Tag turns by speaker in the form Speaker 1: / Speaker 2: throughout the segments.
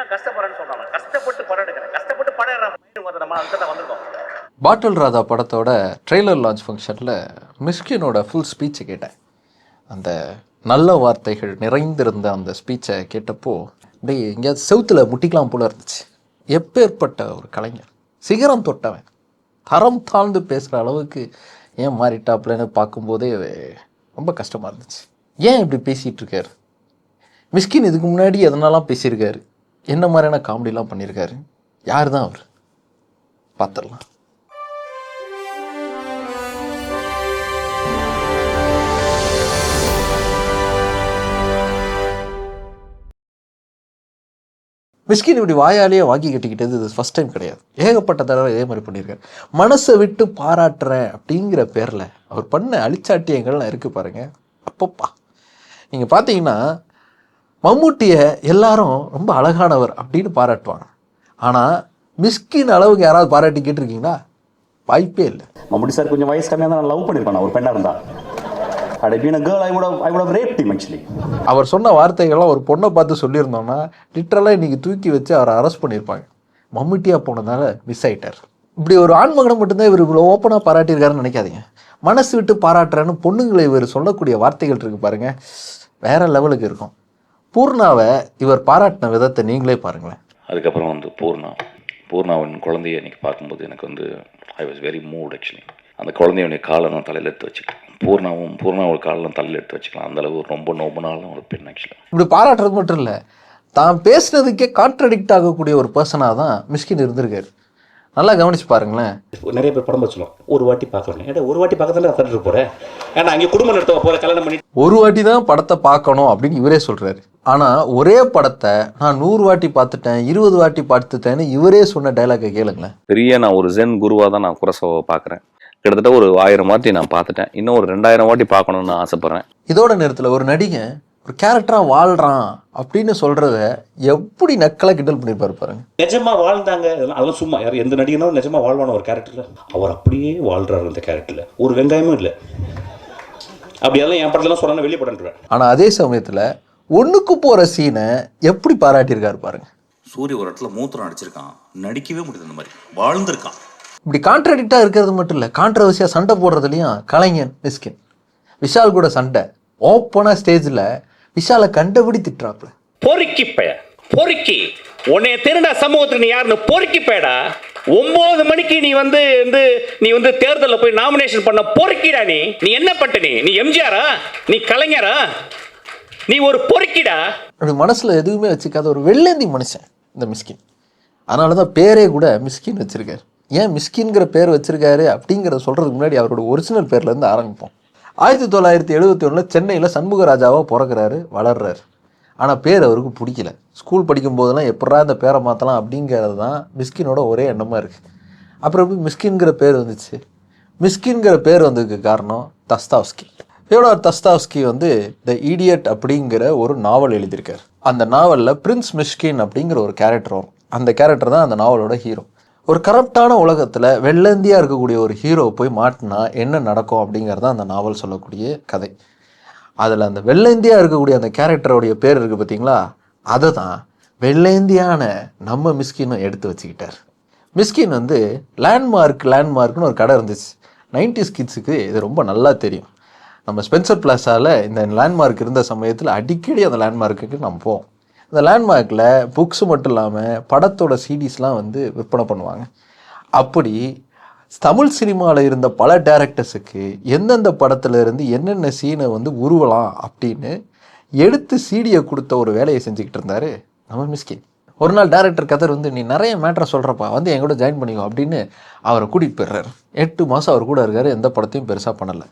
Speaker 1: ஏன் கஷ்டப்படுறேன்னு சொல்றாங்க. கஷ்டப்பட்டு படம் எடுக்கிறேன். கஷ்டப்பட்டு படம் நம்ம வந்திருக்கோம்.
Speaker 2: பாட்டில் ராதா படத்தோட ட்ரெய்லர் லான்ச் ஃபங்க்ஷனில் மிஸ்கினோட ஃபுல் ஸ்பீச்சை கேட்டேன். அந்த நல்ல வார்த்தைகள் நிறைந்திருந்த அந்த ஸ்பீச்சை கேட்டப்போ அப்படியே எங்கேயாவது செவுத்துல முட்டிக்கலாம் போல இருந்துச்சு. எப்பேற்பட்ட ஒரு கலைஞர். சிகரம் தொட்டவன். தரம் தாழ்ந்து பேசுகிற அளவுக்கு ஏன் மாறிட்டாப்லன்னு பார்க்கும்போதே ரொம்ப கஷ்டமாக இருந்துச்சு. ஏன் இப்படி பேசிகிட்டு இருக்காரு? மிஸ்கின் இதுக்கு முன்னாடி எதனாலாம் பேசியிருக்காரு? என்ன மாதிரியான காமெடிலாம் பண்ணியிருக்காரு யார் தான் அவர்? பார்த்துடலாம் மிஸ்கின் இப்படி வாயாலேயே வாங்கி கட்டிக்கிட்டது இது ஃபஸ்ட் டைம் கிடையாது. ஏகப்பட்ட தடவை இதே மாதிரி பண்ணியிருக்காரு மனசை விட்டு பாராட்டுறேன் அப்படிங்கிற பேரில் அவர் பண்ண அழிச்சாட்டியங்கள்லாம் இருக்குது பாருங்கள் அப்பப்பா. நீங்கள் பார்த்தீங்கன்னா மம்முட்டியை எல்லாரும் ரொம்ப அழகானவர் அப்படின்னு பாராட்டுவாங்க. ஆனால் மிஸ்கின் அளவுக்கு யாராவது பாராட்டி கேட்டிருக்கீங்களா? வாய்ப்பே இல்லை.
Speaker 3: மம்முட்டி சார் கொஞ்சம் வயசு கம்மியாக தான் நான் லவ் பண்ணியிருப்பேன் ஒரு பெண்ணாக இருந்தா. Had been a girl I would have I would have raped him actually.
Speaker 2: அவர் சொன்ன வார்த்தைகள்லாம் ஒரு பொண்ணை பார்த்து சொல்லியிருந்தோம்னா லிட்டரலாக இன்னைக்கு தூக்கி வச்சு அவரை அரெஸ்ட் பண்ணியிருப்பாங்க. மம்முட்டியாக போனதால மிஸ் ஆயிட்டார். இப்படி ஒரு ஆண்மகனை மட்டும்தான் இவர் இவ்வளோ ஓப்பனாக பாராட்டியிருக்காருன்னு நினைக்காதீங்க. மனசு விட்டு பாராட்டுறேன்னு பொண்ணுங்களை இவர் சொல்லக்கூடிய வார்த்தைகள் இருக்கு பாருங்க. வேற லெவலுக்கு இருக்கும். பூர்ணாவை இவர் பாராட்டின விதத்தை நீங்களே பாருங்களேன்.
Speaker 4: அதுக்கப்புறம் வந்து பூர்ணா. பூர்ணாவின் குழந்தைய இன்னைக்கு பார்க்கும்போது எனக்கு வந்து I was very moved actually அந்த குழந்தையுடைய காலை நான் தலையில் எடுத்து வச்சுக்கிட்டேன். பூர்ணாவும் பூர்ணாவோட காலில் தலையில் எடுத்து வச்சுக்கலாம். அந்த அளவு ரொம்ப நோபனாலும் ஒரு பெண் ஆக்சுவலாக
Speaker 2: இப்படி பாராட்டுறது மட்டும் இல்லை தான் பேசுனதுக்கே கான்ட்ரடிக்ட் ஆகக்கூடிய ஒரு பர்சனாக தான் மிஸ்கின் இருந்திருக்காரு. நல்லா கவனிச்சு பாருங்களேன்.
Speaker 5: நிறைய பேர் படம் வச்சுருவோம் ஒரு வாட்டி பார்க்கலாம் ஏன்னா ஒரு வாட்டி பார்க்க தானே தேட்டருக்கு போகிறேன் ஏன்னா அங்கே குடும்பம் நடத்த போகிற கல்யாணம் பண்ணி
Speaker 2: ஒரு வாட்டி தான் படத்தை பார்க்கணும் அப்படின்னு இவரே சொல்றாரு. ஆனா ஒரே படத்தை நான் நூறு வாட்டி பார்த்துட்டேன் இருபது வாட்டி பார்த்துட்டேன்னு இவரே சொன்ன டைலாக்கை கேளுங்களேன்.
Speaker 4: பெரிய நான் ஒரு ஜென் குருவாக தான் நான் குரசோவை பார்க்குறேன். கிட்டத்தட்ட ஒரு ஆயிரம் வாட்டி நான் பார்த்துட்டேன். இன்னும் ஒரு ரெண்டாயிரம் வாட்டி பார்க்கணும்னு ஆசைப்பட்றேன்.
Speaker 2: இதோட நேரத்தில் ஒரு நடிகன் ஒரு கேரக்டராக வாழ்றான் அப்படின்னு சொல்றத எப்படி நக்கலா கிண்டல் பண்ணியிருப்பாரு பாருங்க.
Speaker 5: நிஜமா வாழ்ந்தாங்க. அதெல்லாம் அதெல்லாம் சும்மா யார் எந்த நடிகனும் நிஜமா வாழ்வான ஒரு கேரக்டர்ல அவர் அப்படியே வாழ்றாரு அந்த கேரக்டர்ல ஒரு வெங்காயமும் இல்லை. அப்படி அதெல்லாம் என் படத்துல சொல்லணும் வெளியே படன்றேன்
Speaker 2: ஆனா அதே சமயத்துல ஒண்ணுக்கு போற சீனை எப்படி பாராட்டியிருக்காரு பாருங்க.
Speaker 6: சூரிய ஒரு இடத்துல மூத்திரம் அடிச்சிருக்கான். நடிக்கவே முடியுது அந்த மாதிரி. வாழ்ந்திருக்கான்.
Speaker 2: இப்படி கான்ட்ராடிக்டாக இருக்கிறது மட்டும் இல்லை கான்ட்ரவர்சியாக சண்டை போடுறதுலையும் கலைஞன் மிஸ்கின் விஷால் கூட சண்டை. ஓப்பனாக ஸ்டேஜில் விஷாலை கண்டபடி திட்டுறாப்புல
Speaker 7: பொறுக்கி பய பொறுக்கி. உன்னைய திருட சமூகத்துக்கு நீ யாருன்னு பொறுக்கி பயடா. ஒன்பது மணிக்கு நீ வந்து வந்து நீ வந்து தேர்தலில் போய் நாமினேஷன் பண்ண பொறுக்கிடா நீ. நீ என்ன பட்ட நீ? நீ எம்ஜிஆரா? நீ கலைஞரா? நீ ஒரு பொறுக்கிடா.
Speaker 2: அப்படி மனசில் எதுவுமே வச்சுக்காத ஒரு வெள்ளேந்தி மனுஷன் இந்த மிஸ்கின். அதனால தான் பேரே கூட மிஸ்கின் வச்சிருக்காரு. ஏன் மிஸ்கின்ங்கிற பேர் வச்சிருக்காரு அப்படிங்கிறத சொல்கிறதுக்கு முன்னாடி அவரோட ஒரிஜினல் பேர்லேருந்து ஆரம்பிப்போம். ஆயிரத்தி தொள்ளாயிரத்தி எழுபத்தி ஒன்றில் சென்னையில் சண்முகராஜாவாக பிறக்கிறாரு வளர்றாரு. ஆனால் பேர் அவருக்கு பிடிக்கல. ஸ்கூல் படிக்கும் போதெல்லாம் எப்படா இந்த பேரை மாற்றலாம் அப்படிங்கிறது தான் மிஸ்கினோட ஒரே எண்ணமாக இருக்குது அப்புறம் எப்படி மிஸ்கின்கிற பேர் வந்துச்சு? மிஸ்கின்கிற பேர் வந்ததுக்கு காரணம் தஸ்தாவ்ஸ்கி. ஃபியோடார் தஸ்தாவ்ஸ்கி வந்து த ஈடியட் அப்படிங்கிற ஒரு நாவல் எழுதியிருக்கார். அந்த நாவலில் பிரின்ஸ் மிஷ்கின் அப்படிங்கிற ஒரு கேரக்டர் வரும். அந்த கேரக்டர் தான் அந்த நாவலோட ஹீரோ. ஒரு கரப்டான உலகத்தில் வெள்ளந்தியாக இருக்கக்கூடிய ஒரு ஹீரோ போய் மாட்டினா என்ன நடக்கும் அப்படிங்கிறது தான் அந்த நாவல் சொல்லக்கூடிய கதை. அதில் அந்த வெள்ளந்தியாக இருக்கக்கூடிய அந்த கேரக்டருடைய பேர் இருக்குது பார்த்தீங்களா அதை தான் வெள்ளேந்தியான நம்ம மிஸ்கினும் எடுத்து வச்சுக்கிட்டார். மிஸ்கின் வந்து லேண்ட்மார்க் லேண்ட்மார்க்னு ஒரு கடை இருந்துச்சு. நைன்டிஸ் கிட்ஸுக்கு இது ரொம்ப நல்லா தெரியும். நம்ம ஸ்பென்சர் பிளாஸாவில் இந்த லேண்ட்மார்க் இருந்த சமயத்தில் அடிக்கடி அந்த லேண்ட்மார்க்குக்கு நம்ம போவோம். இந்த லேண்ட்மார்க்கில் புக்ஸ் மட்டும் இல்லாமல் படத்தோட சீடிஸ்லாம் வந்து விற்பனை பண்ணுவாங்க. அப்படி தமிழ் சினிமாவில் இருந்த பல டேரக்டர்ஸுக்கு எந்தெந்த படத்தில் இருந்து என்னென்ன சீனை வந்து உருவலாம் அப்படின்னு எடுத்து சீடியை கொடுத்த ஒரு வேலையை செஞ்சுக்கிட்டு இருந்தார் நம்ம மிஸ்கின் ஒரு நாள் டேரக்டர் கதர் வந்து நீ நிறைய மேட்ரை சொல்கிறப்பா வந்து என் கூட ஜாயின் பண்ணிக்கோ அப்படின்னு அவரை கூட்டிகிட்டு போயிடுறாரு. எட்டு மாதம் அவர் கூட இருக்கார் எந்த படத்தையும் பெருசாக பண்ணலை.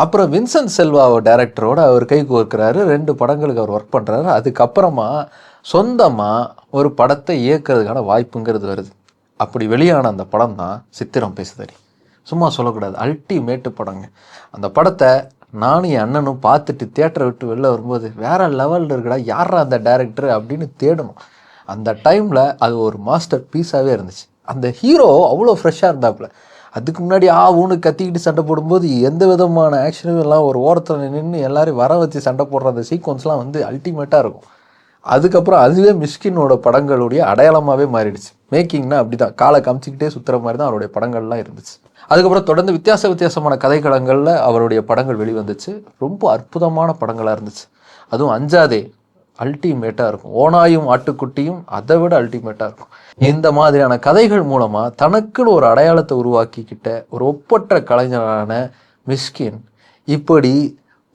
Speaker 2: அப்புறம் வின்சென்ட் செல்வாவோ டேரக்டரோட அவர் கை கோர்க்கிறாரு. ரெண்டு படங்களுக்கு அவர் ஒர்க் பண்ணுறாரு அதுக்கப்புறமா சொந்தமாக ஒரு படத்தை இயக்கிறதுக்கான வாய்ப்புங்கிறது வருது. அப்படி வெளியான அந்த படம் தான் சித்திரம் பேசுதறி. சும்மா சொல்லக்கூடாது. அல்டிமேட்டு படங்க. அந்த படத்தை நானும் என் அண்ணனும் பார்த்துட்டு தியேட்டரை விட்டு வெளில வரும்போது வேறு லெவலில் இருக்கடா யாரா அந்த டேரக்டர் அப்படின்னு தேடணும். அந்த டைமில் அது ஒரு மாஸ்டர் பீஸாகவே இருந்துச்சு. அந்த ஹீரோ அவ்வளோ ஃப்ரெஷ்ஷாக இருந்தாப்புல. அதுக்கு முன்னாடி ஆ ஊனு கத்திக்கிட்டு சண்டை போடும்போது எந்த விதமான ஆக்ஷனும் எல்லாம் ஒரு ஓரத்தில் நின்று எல்லாரையும் வர வச்சு சண்டை போடுற அந்த சீக்வன்ஸ்லாம் வந்து அல்டிமேட்டாக இருக்கும். அதுக்கப்புறம் அதுவே மிஸ்கினோட படங்களுடைய அடையாளமாகவே மாறிடுச்சு. மேக்கிங்னா அப்படி தான் காலை காமிச்சிக்கிட்டே சுற்றுற மாதிரி தான் அவருடைய படங்கள்லாம் இருந்துச்சு. அதுக்கப்புறம் தொடர்ந்து வித்தியாச வித்தியாசமான கதைக்களங்களில் அவருடைய படங்கள் வெளிவந்துச்சு. ரொம்ப அற்புதமான படங்களாக இருந்துச்சு. அதுவும் அஞ்சாதே அல்டிமேட்டாக இருக்கும். ஓனாயும் ஆட்டுக்குட்டியும் அதை விட அல்டிமேட்டாக இருக்கும். இந்த மாதிரியான கதைகள் மூலமாக தனக்குன்னு ஒரு அடையாளத்தை உருவாக்கிக்கிட்ட ஒரு ஒப்பற்ற கலைஞரான மிஸ்கின் இப்படி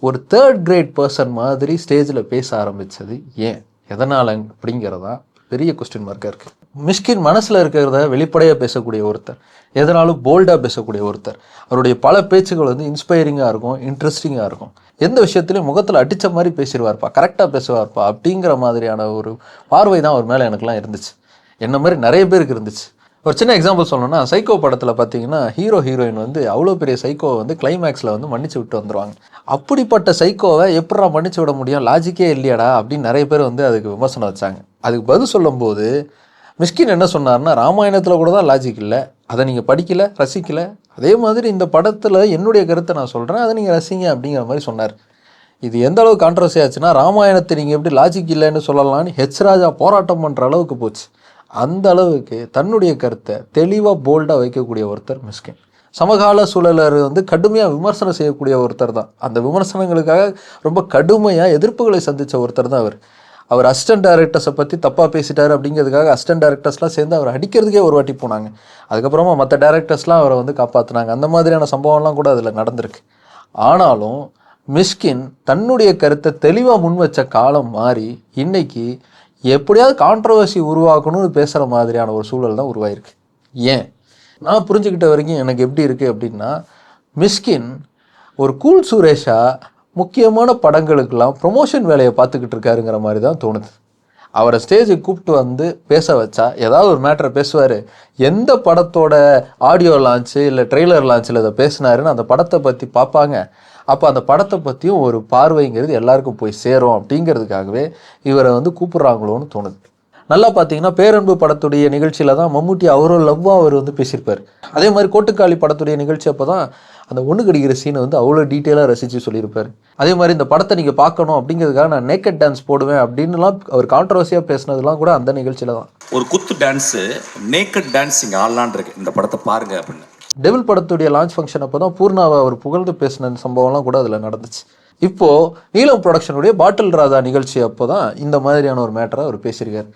Speaker 2: ஒரு தேர்ட் கிரேட் பர்சன் மாதிரி ஸ்டேஜில் பேச ஆரம்பித்தது ஏன்? எதனால் அப்படிங்கிறதா பெரிய கொஸ்டின் மார்க்காக இருக்குது மிஷ்கின் மனசில் இருக்கிறத வெளிப்படையாக பேசக்கூடிய ஒருத்தர் எதனாலும் போல்டாக பேசக்கூடிய ஒருத்தர். அவருடைய பல பேச்சுகள் வந்து இன்ஸ்பைரிங்காக இருக்கும் இன்ட்ரெஸ்டிங்காக இருக்கும். எந்த விஷயத்துலையும் முகத்தில் அடித்த மாதிரி பேசிடுவார்ப்பா கரெக்டாக பேசுவார்ப்பா அப்படிங்கிற மாதிரியான ஒரு பார்வை தான் அவர் மேலே எனக்குலாம் இருந்துச்சு. என்ன மாதிரி நிறைய பேருக்கு இருந்துச்சு. ஒரு சின்ன எக்ஸாம்பிள் சொல்லணும்னா சைக்கோ படத்தில் பார்த்தீங்கன்னா ஹீரோ ஹீரோயின் வந்து அவ்வளோ பெரிய சைக்கோவை வந்து கிளைமேக்ஸில் வந்து மன்னிச்சு விட்டு வந்துருவாங்க. அப்படிப்பட்ட சைக்கோவை எப்படா மன்னிச்சு விட முடியும்? லாஜிக்கே இல்லையாடா அப்படின்னு நிறைய பேர் வந்து அதுக்கு விமர்சனம் வச்சாங்க. அதுக்கு பதில் சொல்லும்போது மிஸ்கின் என்ன சொன்னார்னா ராமாயணத்தில் கூட தான் லாஜிக் இல்லை. அதை நீங்கள் படிக்கலை ரசிக்கலை. அதே மாதிரி இந்த படத்தில் என்னுடைய கருத்தை நான் சொல்கிறேன் அதை நீங்கள் ரசிங்க அப்படிங்கிற மாதிரி சொன்னார். இது எந்த அளவுக்கு கான்ட்ரவர்சி ஆச்சுன்னா ராமாயணத்தை நீங்கள் எப்படி லாஜிக் இல்லைன்னு சொல்லலாம்னு ஹெச் ராஜா போராட்டம் பண்ணுற அளவுக்கு போச்சு. அந்த அளவுக்கு தன்னுடைய கருத்தை தெளிவாக போல்டாக வைக்கக்கூடிய ஒருத்தர் மிஸ்கின் சமகால சூழலர் வந்து கடுமையாக விமர்சனம் செய்யக்கூடிய ஒருத்தர் தான். அந்த விமர்சனங்களுக்காக ரொம்ப கடுமையாக எதிர்ப்புகளை சந்தித்த ஒருத்தர் தான் அவர். அவர் அசிஸ்டன்ட் டைரக்டர்ஸை பற்றி தப்பாக பேசிட்டார் அப்படிங்கிறதுக்காக அசிஸ்டன்ட் டேரக்டர்ஸ்லாம் சேர்ந்து அவர் அடிக்கிறதுக்கே ஒரு வாட்டி போனாங்க. அதுக்கப்புறமா மற்ற டேரக்டர்ஸ்லாம் அவரை வந்து காப்பாற்றினாங்க அந்த மாதிரியான சம்பவம்லாம் கூட அதில் நடந்திருக்கு. ஆனாலும் மிஷ்கின் தன்னுடைய கருத்தை தெளிவாக முன் வச்ச காலம் மாறி இன்னைக்கு எப்படியாவது கான்ட்ரவர்சி உருவாக்கணும்னு பேசுகிற மாதிரியான ஒரு சூழல் தான் உருவாயிருக்கு. ஏன்? நான் புரிஞ்சுக்கிட்ட வரைக்கும் எனக்கு எப்படி இருக்குது அப்படின்னா மிஸ்கின் ஒரு கூல் சுரேஷா முக்கியமான படங்களுக்கெல்லாம் ப்ரொமோஷன் வேலையை பார்த்துக்கிட்டு இருக்காருங்கிற மாதிரி தான் தோணுது. அவரை ஸ்டேஜுக்கு கூப்பிட்டு வந்து பேச வச்சா ஏதாவது ஒரு மேட்டரை பேசுவார். எந்த படத்தோட ஆடியோ லான்ச்சு இல்லை ட்ரெய்லர் லான்ச்சில் இதை பேசினாருன்னு அந்த படத்தை பற்றி பார்ப்பாங்க. அப்போ அந்த படத்தை பற்றியும் ஒரு பார்வைங்கிறது எல்லாருக்கும் போய் சேரும் அப்படிங்கிறதுக்காகவே இவரை வந்து கூப்பிட்றாங்களோன்னு தோணுது. நல்லா பார்த்தீங்கன்னா பேரன்பு படத்துடைய நிகழ்ச்சியில் தான் மம்முட்டி அவரோட லவ்வாக அவர் வந்து பேசியிருப்பார். அதே மாதிரி கோட்டுக்காளி படத்துடைய நிகழ்ச்சி அப்போ தான் அந்த ஒன்று கடிக்கிற சீனை வந்து அவ்வளோ டீட்டெயிலாக ரசித்து சொல்லியிருப்பார். அதே மாதிரி இந்த படத்தை நீங்கள் பார்க்கணும் அப்படிங்கிறதுக்காக நான் நேக்கட் டான்ஸ் போடுவேன் அப்படின்னுலாம் அவர் கான்ட்ரவர்சியாக பேசினதுலாம் கூட அந்த நிகழ்ச்சியில் தான்.
Speaker 6: ஒரு குத்து டான்ஸு நேக்கட் டான்ஸ் இங்கே ஆடலான் இருக்கு. இந்த படத்தை பாருங்க அப்படின்னு.
Speaker 2: டெவில் படத்துடைய லான்ச் ஃபங்க்ஷன் அப்போ தான் பூர்ணாவை அவர் புகழ்ந்து பேசின சம்பவம்லாம் கூட அதில் நடந்துச்சு. இப்போது நீலம் ப்ரொடக்ஷனுடைய பாட்டில் ராதா நிகழ்ச்சி அப்போ தான் இந்த மாதிரியான ஒரு மேட்டரை அவர் பேசியிருக்கார்.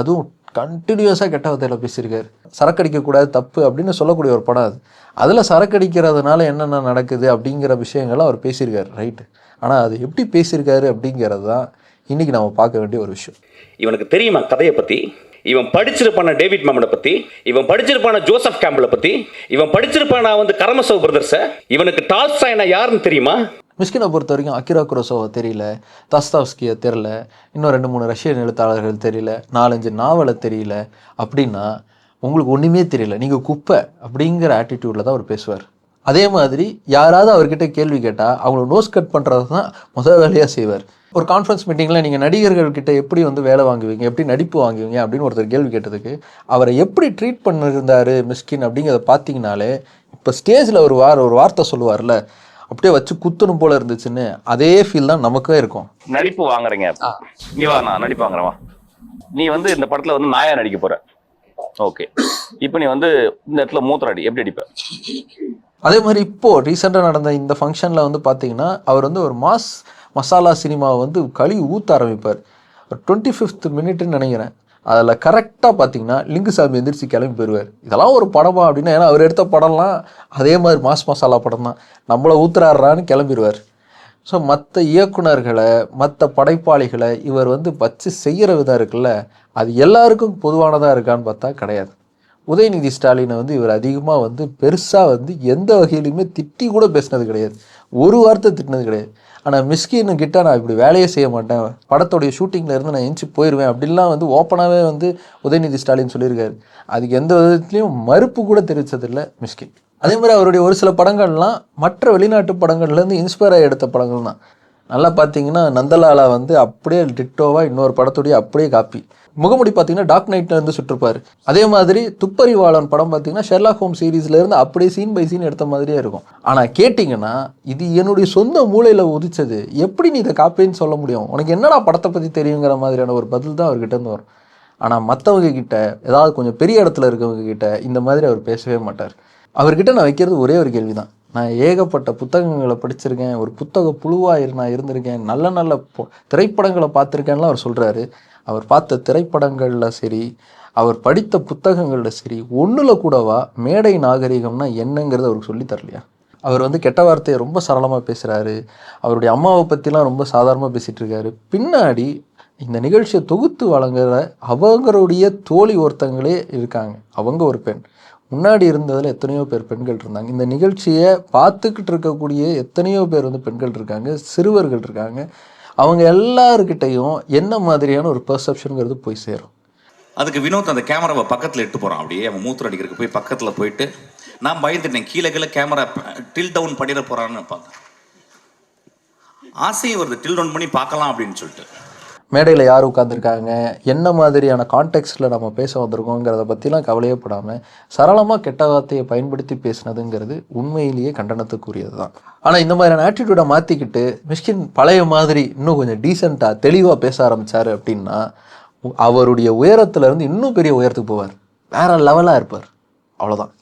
Speaker 2: அதுவும் கண்டினியூஸாக கெட்ட வார்த்தையில் பேசியிருக்காரு. சரக்கடிக்கக்கூடாது தப்பு அப்படின்னு சொல்லக்கூடிய ஒரு படம் அது. அதில் சரக்கடிக்கிறதுனால என்னென்ன நடக்குது அப்படிங்கிற விஷயங்களை அவர் பேசியிருக்காரு ரைட்டு ஆனால் அது எப்படி பேசியிருக்காரு அப்படிங்கிறது தான் இன்றைக்கி நம்ம பார்க்க வேண்டிய ஒரு விஷயம்.
Speaker 7: இவனுக்கு தெரியுமா கதையை பற்றி இவன் படிச்சிருப்பான டேவிட் மேமனை பத்தி இவன் படிச்சிருப்பான ஜோசப் கேம்பிளை பத்தி இவன் படிச்சிருப்பான வந்து கரமசவ் பிரதர்ஸை இவனுக்கு டால்ஸ்டாய்னா யாருன்னு தெரியுமா?
Speaker 2: மிஸ்கினை பொறுத்த வரைக்கும் அக்கிரா குரோசோவை தெரியல தஸ்தாவ்ஸ்கியை தெரில இன்னும் ரெண்டு மூணு ரஷ்யன் எழுத்தாளர்கள் தெரியல நாலஞ்சு நாவலை தெரியல. அப்படின்னா உங்களுக்கு ஒன்றுமே தெரியல. நீங்கள் குப்பை அப்படிங்கிற ஆட்டிடியூடில் தான் அவர் பேசுவார். அதே மாதிரி யாராவது அவர்கிட்ட கேள்வி கேட்டால் அவங்கள நோஸ் கட் பண்ணுறது தான் முதல் வேலையாக செய்வார். ஒரு கான்ஃபரன்ஸ் மீட்டிங்கில் நீங்கள் நடிகர்கள்கிட்ட எப்படி வந்து வேலை வாங்குவீங்க எப்படி நடிப்பு வாங்குவீங்க அப்படின்னு ஒருத்தர் கேள்வி கேட்டதுக்கு அவரை எப்படி ட்ரீட் பண்ணியிருந்தார் மிஸ்கின் அப்படிங்கிறத பார்த்தீங்கனாலே இப்போ ஸ்டேஜில் ஒரு வார ஒரு வார்த்தை சொல்லுவார்ல அப்படியே வச்சு குத்தணும் போல இருந்துச்சுன்னு அதே ஃபீல் தான் நமக்கே இருக்கும்.
Speaker 8: நடிப்பு வாங்குறீங்க. இங்க வா நான் நடிப்பு வாங்குறேன் வா. நீ வந்து இந்த படத்துல வந்து நாயா நடிக்க போற. ஓகே. இப்போ நீ வந்து இந்த இடத்துல மூத்திரம் அடி எப்படி அடிப்ப
Speaker 2: அதே மாதிரி இப்போது ரீசெண்டாக நடந்த இந்த ஃபங்க்ஷனில் வந்து பார்த்தீங்கன்னா அவர் வந்து ஒரு மாஸ் மசாலா சினிமாவை வந்து கழுவி ஊற்ற ஆரம்பிப்பார். டுவெண்ட்டி ஃபிஃப்த் மினிட்னு நினைக்கிறேன். அதில் கரெக்டாக பார்த்தீங்கன்னா லிங்குசாமி எந்திரிச்சு கிளம்பி போயிடுவார் இதெல்லாம் ஒரு படமா அப்படின்னா ஏன்னா அவர் எடுத்த படம்லாம் அதே மாதிரி மாஸ் மசாலா படம் தான் நம்மளை ஊத்துறாருறான்னு கிளம்பிடுவார் ஸோ மற்ற இயக்குனர்களை மற்ற படைப்பாளிகளை இவர் வந்து வச்சு செய்கிற விதம் இருக்குல்ல அது எல்லாருக்கும் பொதுவானதாக இருக்கான்னு பார்த்தா கிடையாது. உதயநிதி ஸ்டாலினை வந்து இவர் அதிகமாக வந்து பெருசாக வந்து எந்த வகையிலுமே திட்டி கூட பேசினது கிடையாது. ஒரு வார்த்தை திட்டினது கிடையாது. ஆனால் மிஸ்கின்னு கிட்ட நான் இப்படி வேலையே செய்ய மாட்டேன். படத்தோடைய ஷூட்டிங்கில் இருந்து நான் எஞ்சி போயிடுவேன் அப்படிலாம் வந்து ஓப்பனாகவே வந்து உதயநிதி ஸ்டாலின் சொல்லியிருக்காரு. அதுக்கு எந்த விதத்துலேயும் மறுப்பு கூட தெரிவித்ததில்லை மிஸ்கின். அதே மாதிரி அவருடைய ஒரு சில படங்கள்லாம் மற்ற வெளிநாட்டு படங்கள்லேருந்து இன்ஸ்பயர் ஆகி எடுத்த படங்கள் தான் நல்லா பார்த்தீங்கன்னா நந்தலாலா வந்து அப்படியே டிட்டோவாக இன்னொரு படத்துடைய அப்படியே காப்பி முகமுடி பார்த்தீங்கன்னா டார்க் நைட்ல இருந்து சுற்றுப்பார் அதே மாதிரி துப்பறிவாளன் படம் பார்த்தீங்கன்னா ஷெர்லாக் ஹோம் சீரீஸ்ல இருந்து அப்படியே சீன் பை சீன் எடுத்த மாதிரியே இருக்கும். ஆனால் கேட்டிங்கன்னா இது என்னுடைய சொந்த மூளையில் உதிச்சது. எப்படி நீ இதை காப்பேன்னு சொல்ல முடியும்? உனக்கு என்னடா படத்தை பற்றி தெரியுங்கிற மாதிரியான ஒரு பதில் தான் அவர்கிட்ட இருந்து வரும். ஆனால் மற்றவங்க கிட்ட ஏதாவது கொஞ்சம் பெரிய இடத்துல இருக்கவங்க கிட்ட இந்த மாதிரி அவர் பேசவே மாட்டார். அவர்கிட்ட நான் வைக்கிறது ஒரே ஒரு கேள்வி தான் நான் ஏகப்பட்ட புத்தகங்களை படிச்சிருக்கேன் ஒரு புத்தக புழுவாக நான் இருந்திருக்கேன் நல்ல நல்ல திரைப்படங்களை பார்த்துருக்கேன்லாம் அவர் சொல்கிறாரு அவர் பார்த்த திரைப்படங்களில் சரி அவர் படித்த புத்தகங்களில் சரி ஒன்றில் கூடவா மேடை நாகரிகம்னா என்னங்கிறது அவருக்கு சொல்லி தரலையா? அவர் வந்து கெட்ட வார்த்தையை ரொம்ப சரளமாக பேசுகிறாரு அவருடைய அம்மாவை பற்றிலாம் ரொம்ப சாதாரணமாக பேசிகிட்டு இருக்காரு. பின்னாடி இந்த நிகழ்ச்சியை தொகுத்து வழங்குற அவங்களுடைய தோழி ஒருத்தங்களே இருக்காங்க. அவங்க ஒரு பெண். முன்னாடி இருந்ததில் எத்தனையோ பேர் பெண்கள் இருந்தாங்க. இந்த நிகழ்ச்சியை பார்த்துக்கிட்டு இருக்கக்கூடிய எத்தனையோ பேர் வந்து பெண்கள் இருக்காங்க சிறுவர்கள் இருக்காங்க. அவங்க எல்லாருக்கிட்டையும் என்ன மாதிரியான ஒரு பெர்செப்ஷனுங்கிறது போய் சேரும்.
Speaker 6: அதுக்கு வினோத் அந்த கேமராவை பக்கத்தில் இட்டு போகிறான் அப்படியே அவன் மூத்திர அடிக்கிறதுக்கு போய் பக்கத்தில் போயிட்டு நான் பயந்துட்டேன். கீழே கீழே கேமரா டில் டவுன் பண்ணிட போகிறான்னு பார்த்தேன். ஆசையும் வருது. டில் டவுன் பண்ணி பார்க்கலாம் அப்படின்னு சொல்லிட்டு.
Speaker 2: மேடையில் யார் உட்காந்துருக்காங்க என்ன மாதிரியான கான்டெக்ஸ்டில் நம்ம பேச வந்திருக்கோங்கிறத பற்றிலாம் கவலையே படாமல் சரளமாக கெட்ட வார்த்தையை பயன்படுத்தி பேசினதுங்கிறது உண்மையிலேயே கண்டனத்துக்குரியது தான் ஆனால் இந்த மாதிரியான ஆட்டிடியூடை மாற்றிக்கிட்டு மிஷ்கின் பழைய மாதிரி இன்னும் கொஞ்சம் டீசெண்டாக தெளிவாக பேச ஆரம்பித்தார் அப்படின்னா அவருடைய உயரத்துலேருந்து இன்னும் பெரிய உயரத்துக்கு போவார். வேற லெவலாக இருப்பார். அவ்வளோதான்